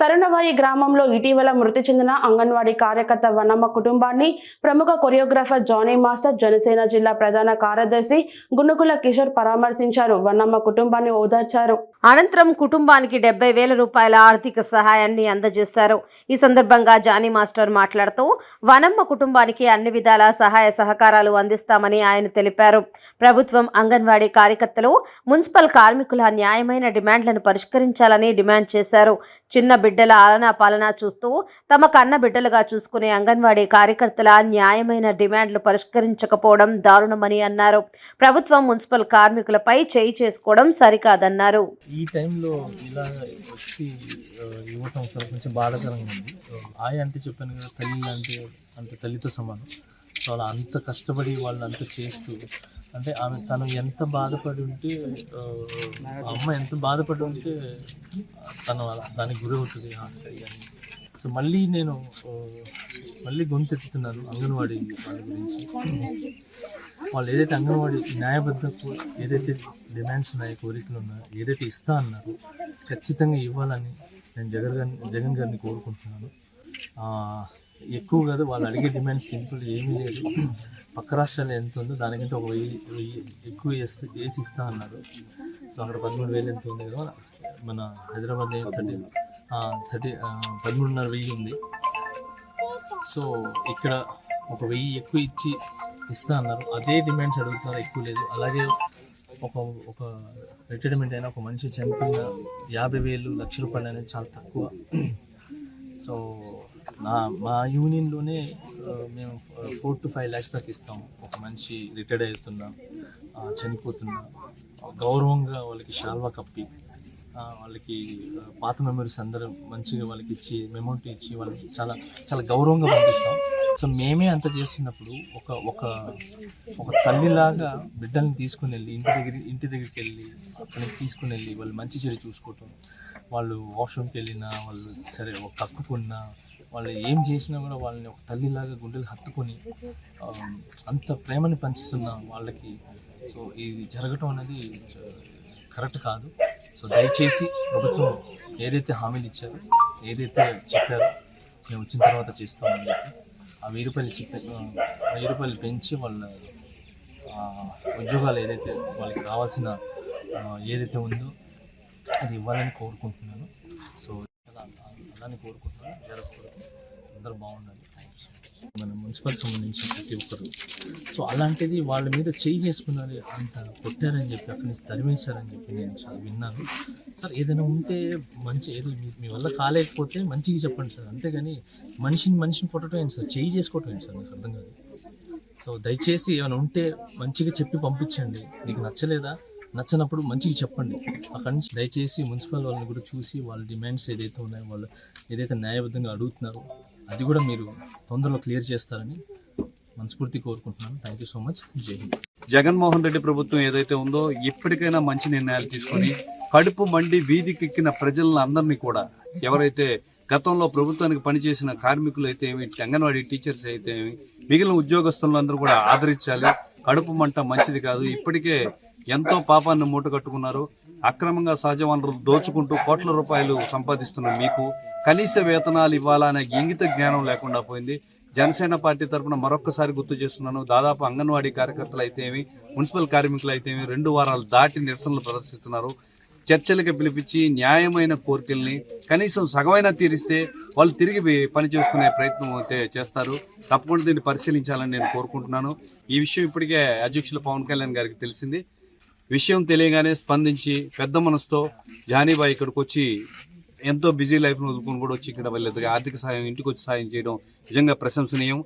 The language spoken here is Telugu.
తరుణవాయి గ్రామంలో ఇటీవల మృతి చెందిన అంగన్వాడీ కార్యకర్త వనమ్మ కుటుంబాన్ని ప్రముఖ కొరియోగ్రాఫర్ జానీ మాస్టర్ జనసేన జిల్లా ప్రధాన కార్యదర్శి గునుకుల కిషోర్ పరామర్శించారు. వనమ్మ కుటుంబాన్ని ఓదార్చారు. అనంతరం కుటుంబానికి డెబ్బై వేల రూపాయల ఆర్థిక సహాయాన్ని అందజేశారు ఈ సందర్భంగా జానీ మాస్టర్ మాట్లాడుతూ వనమ్మ కుటుంబానికి అన్ని విధాల సహాయ సహకారాలు అందిస్తామని ఆయన తెలిపారు. ప్రభుత్వం అంగన్వాడీ కార్యకర్తలు మున్సిపల్ కార్మికుల న్యాయమైన డిమాండ్లను పరిష్కరించాలని డిమాండ్ చేశారు. చిన్న బిడ్డల ఆలనా పాలన చూస్తూ తమ కన్న బిడ్డలుగా చూసుకునే అంగన్వాడీ కార్యకర్తల న్యాయమైన డిమాండ్లు పరిష్కరించకపోవడం దారుణమని అన్నారు. ప్రభుత్వం మున్సిపల్ కార్మికులపై చేయి చేసుకోవడం సరికాదన్నారు. ఈ టైంలో ఇలా వచ్చి ఆ, కొంచెం బాధాకరంగా ఉంది. ఆయ అంటే చెప్పాను కదా తల్లి అంటే అంటే తల్లితో సమానం. సో అలా అంత కష్టపడి వాళ్ళు అంత చేస్తూ అంటే ఆమె తను ఎంత బాధపడి ఉంటే అమ్మ ఎంత బాధపడి ఉంటే తను దానికి గురి అవుతుంది సో మళ్ళీ నేను మళ్ళీ గొంతెత్తుతున్నాను అంగన్వాడీ వాళ్ళ గురించి. వాళ్ళు ఏదైతే అంగన్వాడీ న్యాయబద్ధ ఏదైతే డిమాండ్స్ ఉన్నాయో కోరికలు ఉన్నాయో ఏదైతే ఇస్తా అన్నారో ఖచ్చితంగా ఇవ్వాలని నేను జగన్ గారిని జగన్ గారిని కోరుకుంటున్నాను. ఎక్కువ కాదు వాళ్ళు అడిగే డిమాండ్ సింపుల్ ఏమీ లేదు. పక్క రాష్ట్రాలు ఎంత ఉందో దానికంటే ఒక వెయ్యి వెయ్యి ఎక్కువ వేస్తే వేసి ఇస్తా అన్నారు. సో అక్కడ పదమూడు వేలు ఎంత ఉంది కదా మన హైదరాబాద్ థర్టీ థర్టీ పదమూడున్నర వెయ్యి ఉంది. సో ఇక్కడ ఒక వెయ్యి ఎక్కువ ఇచ్చి ఇస్తా అన్నారు. అదే డిమాండ్స్ అడుగుతున్నారు ఎక్కువ లేదు. అలాగే ఒక ఒక రిటైర్మెంట్ అయినా ఒక మనిషి చనిపోయిన యాభై వేలు లక్ష రూపాయలు అనేది చాలా తక్కువ. సో నా మా యూనియన్లోనే మేము ఫోర్ టు ఫైవ్ ల్యాక్స్ దాకా ఇస్తాం. ఒక మనిషి రిటైర్డ్ అవుతున్నా చనిపోతున్నా గౌరవంగా వాళ్ళకి షాల్వా కప్పి వాళ్ళకి పాత మెమరీస్ అందరూ మంచిగా వాళ్ళకి ఇచ్చి మెమౌంట్ ఇచ్చి వాళ్ళకి చాలా చాలా గౌరవంగా పంపిస్తాం. సో మేమే అంత చేస్తున్నప్పుడు ఒక ఒక ఒక తల్లిలాగా బిడ్డల్ని తీసుకుని వెళ్ళి ఇంటి దగ్గర ఇంటి దగ్గరికి వెళ్ళి అక్కడికి తీసుకుని వెళ్ళి వాళ్ళు మంచి చెడు చూసుకోవటం వాళ్ళు వాష్రూమ్కి వెళ్ళినా వాళ్ళు సరే ఒక కక్కుకున్నా వాళ్ళు ఏం చేసినా కూడా వాళ్ళని ఒక తల్లిలాగా గుండెలు హత్తుకొని అంత ప్రేమని పంచుతున్న వాళ్ళకి సో ఇది జరగటం అనేది కరెక్ట్ కాదు. సో దయచేసి ప్రభుత్వం ఏదైతే హామీలు ఇచ్చారో ఏదైతే చెప్పారో మేము వచ్చిన తర్వాత చేస్తామని చెప్పి ఆ వెయ్యి రూపాయలు చెప్పి వెయ్యి రూపాయలు పెంచి వాళ్ళ ఉద్యోగాలు ఏదైతే వాళ్ళకి రావాల్సిన ఏదైతే ఉందో అది ఇవ్వాలని కోరుకుంటున్నాను. సో ఉండాలని కోరుకుంటున్నాను జరగకూడదు అందరూ బాగుండాలి. మన మున్సిపల్ సంబంధించిన ప్రతి ఒక్కరు. సో అలాంటిది వాళ్ళ మీద చేయి చేసుకున్నారు అంత కొట్టారని చెప్పి అక్కడి నుంచి తరిమేశారని చెప్పి నేను చాలా విన్నాను. సార్ ఏదైనా ఉంటే మంచి ఏదో మీ వల్ల కాలేకపోతే మంచిగా చెప్పండి సార్. అంతేగాని మనిషిని మనిషిని కొట్టడం ఏంటి సార్? చేయి చేసుకోవటం ఏంటి సార్? నాకు అర్థం కాదు. సో దయచేసి ఏమైనా ఉంటే మంచిగా చెప్పి పంపించండి. మీకు నచ్చలేదా? నచ్చనప్పుడు మంచిగా చెప్పండి. అక్కడి నుంచి దయచేసి మున్సిపల్ వాళ్ళని కూడా చూసి వాళ్ళ డిమాండ్స్ ఏదైతే ఉన్నాయో వాళ్ళు ఏదైతే న్యాయబద్ధంగా అడుగుతున్నారో అది కూడా మీరు తొందరలో క్లియర్ చేస్తారని మనస్ఫూర్తి కోరుకుంటున్నాను. థ్యాంక్ యూ సో మచ్ జై హింద్. జగన్మోహన్ రెడ్డి ప్రభుత్వం ఏదైతే ఉందో ఇప్పటికైనా మంచి నిర్ణయాలు తీసుకొని కడుపు మండి వీధికెక్కిన ప్రజలను అందరినీ కూడా ఎవరైతే గతంలో ప్రభుత్వానికి పనిచేసిన కార్మికులు అయితే ఏమి అంగన్వాడీ టీచర్స్ అయితే ఏమి మిగిలిన ఉద్యోగస్తులందరూ కూడా ఆదరించాలి. కడుపు మంట మంచిది కాదు. ఇప్పటికే ఎంతో పాపాన్ని మూట కట్టుకున్నారు. అక్రమంగా సహజ వనరులు దోచుకుంటూ కోట్ల రూపాయలు సంపాదిస్తున్న మీకు కనీస వేతనాలు ఇవ్వాలనే ఇంగిత జ్ఞానం లేకుండా పోయింది. జనసేన పార్టీ తరఫున మరొక్కసారి గుర్తు చేస్తున్నాను. దాదాపు అంగన్వాడీ కార్యకర్తలు అయితేమి మున్సిపల్ కార్మికులు అయితేమి రెండు వారాలు దాటి నిరసనలు ప్రదర్శిస్తున్నారు. చర్చలకు పిలిపించి న్యాయమైన కోరికల్ని కనీసం సగమైనా తీరిస్తే వాళ్ళు తిరిగి పని చేసుకునే ప్రయత్నం అయితే చేస్తారు. తప్పకుండా దీన్ని పరిశీలించాలని నేను కోరుకుంటున్నాను. ఈ విషయం ఇప్పటికే అధ్యక్షులు పవన్ కళ్యాణ్ గారికి తెలిసింది. విషయం తెలియగానే స్పందించి పెద్ద మనసుతో జానీబాయి ఇక్కడికి వచ్చి ఎంతో బిజీ లైఫ్ను వదులుకొని కూడా వచ్చి ఇక్కడ వెళ్ళేది ఆర్థిక సాయం ఇంటికి వచ్చి సాయం చేయడం నిజంగా ప్రశంసనీయం.